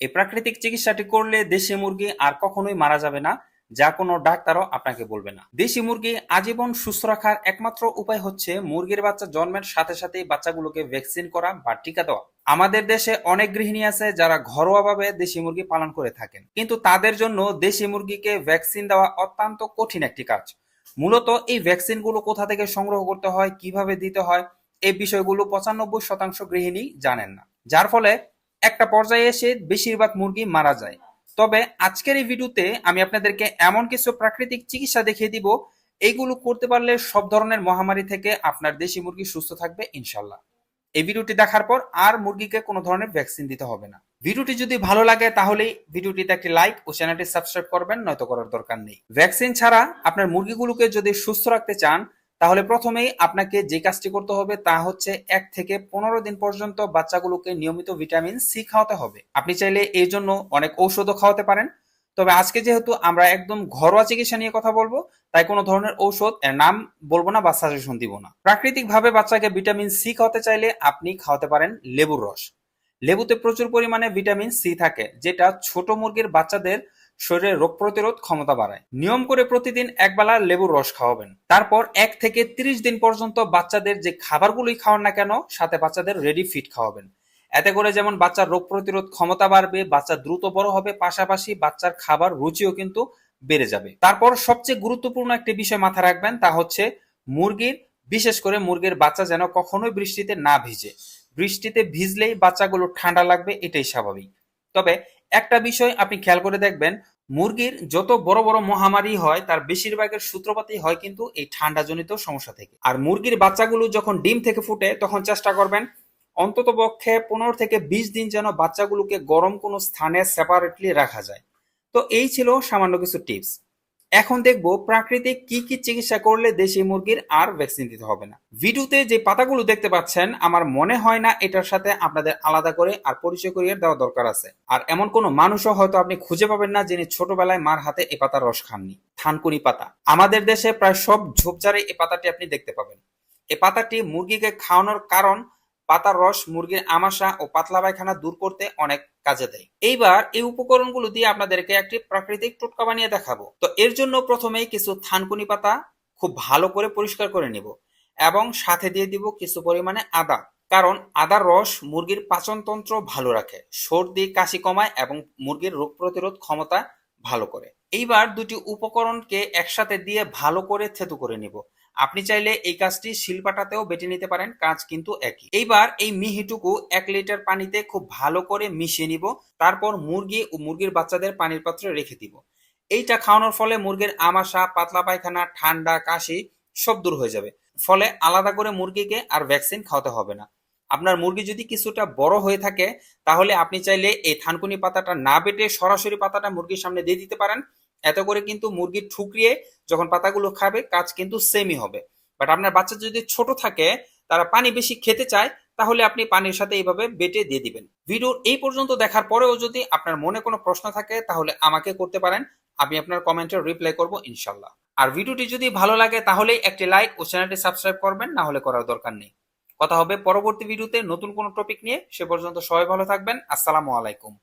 এই প্রাকৃতিক চিকিৎসাটি করলে দেশি মুরগি আর কখনোই মারা যাবে না, যা কোনো ডাক্তারও আপনাকে বলবে না। দেশি মুরগি আজীবন সুস্থ রাখার একমাত্র উপায় হচ্ছে মুরগির বাচ্চা জন্মের সাথে সাথেই বাচ্চাগুলোকে ভ্যাকসিন করা বা টিকা দেওয়া। আমাদের দেশে অনেক গৃহিণী আছে যারা ঘরোয়াভাবে দেশি মুরগি পালন করে থাকেন। কিন্তু তাদের জন্য দেশি মুরগিকে ভ্যাকসিন দেওয়া অত্যন্ত কঠিন একটি কাজ। মূলত এই ভ্যাকসিনগুলো কোথা থেকে সংগ্রহ করতে হয়, কীভাবে দিতে হয় এই বিষয়গুলো পঁচানব্বই শতাংশ গৃহিণী জানেন না। যার ফলে একটা পর্যায়ে এসে বেশিরভাগ মুরগি মারা যায়। তবে আজকের এই ভিডিওতে আমি আপনাদেরকে এমন কিছু প্রাকৃতিক চিকিৎসা দেখিয়ে দিব। এইগুলো করতে পারলে সব ধরনের মহামারী থেকে আপনার দেশি মুরগি সুস্থ থাকবে ইনশাল্লাহ এই ভিডিওটি দেখার পর আর মুরগিকে কোনো ধরনের ভ্যাকসিন দিতে হবে না। ভিডিওটি যদি ভালো লাগে তাহলেই ভিডিওটিতে একটি লাইক ও চ্যানেলটি সাবস্ক্রাইব করবেন, নয়তো করার দরকার নেই। ভ্যাকসিন ছাড়া আপনার মুরগিগুলোকে যদি সুস্থ রাখতে চান তাহলে প্রথমেই আপনাকে যে কাজটি করতে হবে তা হচ্ছে এক থেকে পনেরো দিন পর্যন্ত বাচ্চাগুলোকে নিয়মিত ভিটামিন সি খাওয়াতে হবে। আপনি চাইলে এই জন্য অনেক ঔষধও খাওয়াতে পারেন। তবে আজকে যেহেতু আমরা একদম ঘরোয়া চিকিৎসা নিয়ে কথা বলব, তাই কোনো ধরনের ঔষধ এর নাম বলব না বা সাজেশন দিব না। প্রাকৃতিক ভাবে বাচ্চাকে ভিটামিন সি খাওয়াতে চাইলে আপনি খাওয়াতে পারেন লেবুর রস। লেবুতে প্রচুর পরিমাণে ভিটামিন সি থাকে, যেটা ছোট মুরগির বাচ্চাদের শরীরে রোগ প্রতিরোধ ক্ষমতা বাড়ায়। নিয়ম করে প্রতিদিন একবেলা লেবুর রস খাওয়াবেন। তারপর এক থেকে তিরিশ দিন পর্যন্ত বাচ্চাদের যে খাবারগুলোই খাওয়ান না কেন, সাথে বাচ্চাদের রেডি ফিট খাওয়াবেন। এতে করে যেমন বাচ্চার রোগ প্রতিরোধ ক্ষমতা বাড়বে, বাচ্চা দ্রুত বড় হবে, পাশাপাশি বাচ্চার খাবার রুচিও কিন্তু বেড়ে যাবে। তারপর সবচেয়ে গুরুত্বপূর্ণ একটি বিষয় মাথায় রাখবেন, তা হচ্ছে মুরগির, বিশেষ করে মুরগির বাচ্চা যেন কখনোই বৃষ্টিতে না ভিজে। বৃষ্টিতে ভিজলেই বাচ্চাগুলো ঠান্ডা লাগবে, এটাই স্বাভাবিক। তবে একটা বিষয় আপনি খেয়াল করে দেখবেন, মুরগির যত বড় বড় মহামারী হয়, তার বেশিরভাগের সূত্রপাতই হয় কিন্তু এই ঠান্ডাজনিত সমস্যা থেকে। আর মুরগির বাচ্চাগুলো যখন ডিম থেকে ফুটে, তখন চেষ্টা করবেন অন্তত পক্ষে পনেরো থেকে বিশ দিন যেন বাচ্চাগুলোকে গরম কোনো স্থানে সেপারেটলি রাখা যায়। তো এই ছিল সামান্য কিছু টিপস এখন দেখব প্রাকৃতিক কি কি চিকিৎসা করলে দেশি মুরগির আর ভ্যাকসিন দিতে হবে না। ভিডিওতে যে পাতাগুলো দেখতে পাচ্ছেন, আমার মনে হয় না এটার সাথে আপনাদের আলাদা করে আর পরিচয় করিয়ে দেওয়া দরকার আছে। আর এমন কোনো মানুষও হয়তো আপনি খুঁজে পাবেন না যিনি ছোটবেলায় মার হাতে এ পাতার রস খাননি। থানকুনি পাতা। আমাদের দেশে প্রায় সব ঝোপঝাড়ে এ পাতাটি আপনি দেখতে পাবেন। এ পাতাটি মুরগিকে খাওয়ানোর কারণ পাতার রস, মুরগির আমাশা ও পাতলা পায়খানা দূর করতে অনেক কাজে দেয়। এইবার এই উপকরণগুলো দিয়ে আপনাদেরকে একটি প্রাকৃতিক টোটকা বানিয়ে দেখাবো। তো এর জন্য প্রথমেই কিছু থানকুনি পাতা খুব ভালো করে পরিষ্কার করে নিব এবং সাথে দিয়ে দিব কিছু পরিমাণে আদা। কারণ আদার রস মুরগির পাচনতন্ত্র ভালো রাখে, সর্দি, কাশি কমায় এবং মুরগির রোগ প্রতিরোধ ক্ষমতা ভালো করে। এইবার দুটি উপকরণকে একসাথে দিয়ে ভালো করে থেতু করে নিব। আপনি চাইলে এই কাজটি শিলপাটাতেও বেটে নিতে পারেন, কাজ কিন্তু একই। এইবার এই মিহিটুকু এক লিটার পানিতে খুব ভালো করে মিশিয়ে নিব, তারপর মুরগি ও মুরগির বাচ্চাদের পানির পাত্রে রেখে দিব। এইটা খাওয়ানোর ফলে মুরগির আমাশা, পাতলা পায়খানা, ঠান্ডা, কাশি সব দূর হয়ে যাবে। ফলে আলাদা করে মুরগিকে আর ভ্যাকসিন খাওয়াতে হবে না। আপনার মুরগি যদি কিছুটা বড় হয়ে থাকে, তাহলে আপনি চাইলে এই থানকুনি পাতাটা না বেটে সরাসরি পাতাটা মুরগির সামনে দিয়ে দিতে পারেন এত করে কিন্তু মুরগি ঠুকরিয়ে যখন পাতাগুলো খাবে, কাজ কিন্তু সেমই হবে। বাট আপনার বাচ্চা যদি ছোট থাকে, তারা পানি বেশি খেতে চায়, তাহলে আপনি পানির সাথে এইভাবে বেটে দিয়ে দিবেন। ভিডিও এই পর্যন্ত দেখার পরেও যদি আপনার মনে কোনো প্রশ্ন থাকে, তাহলে আমাকে করতে পারেন। আমি আপনার কমেন্টে রিপ্লাই করব, ইনশাল্লাহ। আর ভিডিওটি যদি ভালো লাগে, তাহলেই একটি লাইক ও চ্যানেলটি সাবস্ক্রাইব করবেন, না হলে করার দরকার নেই। কথা হবে পরবর্তী ভিডিওতে নতুন কোনো টপিক নিয়ে, সে পর্যন্ত সবাই ভালো থাকবেন। আসসালামু আলাইকুম।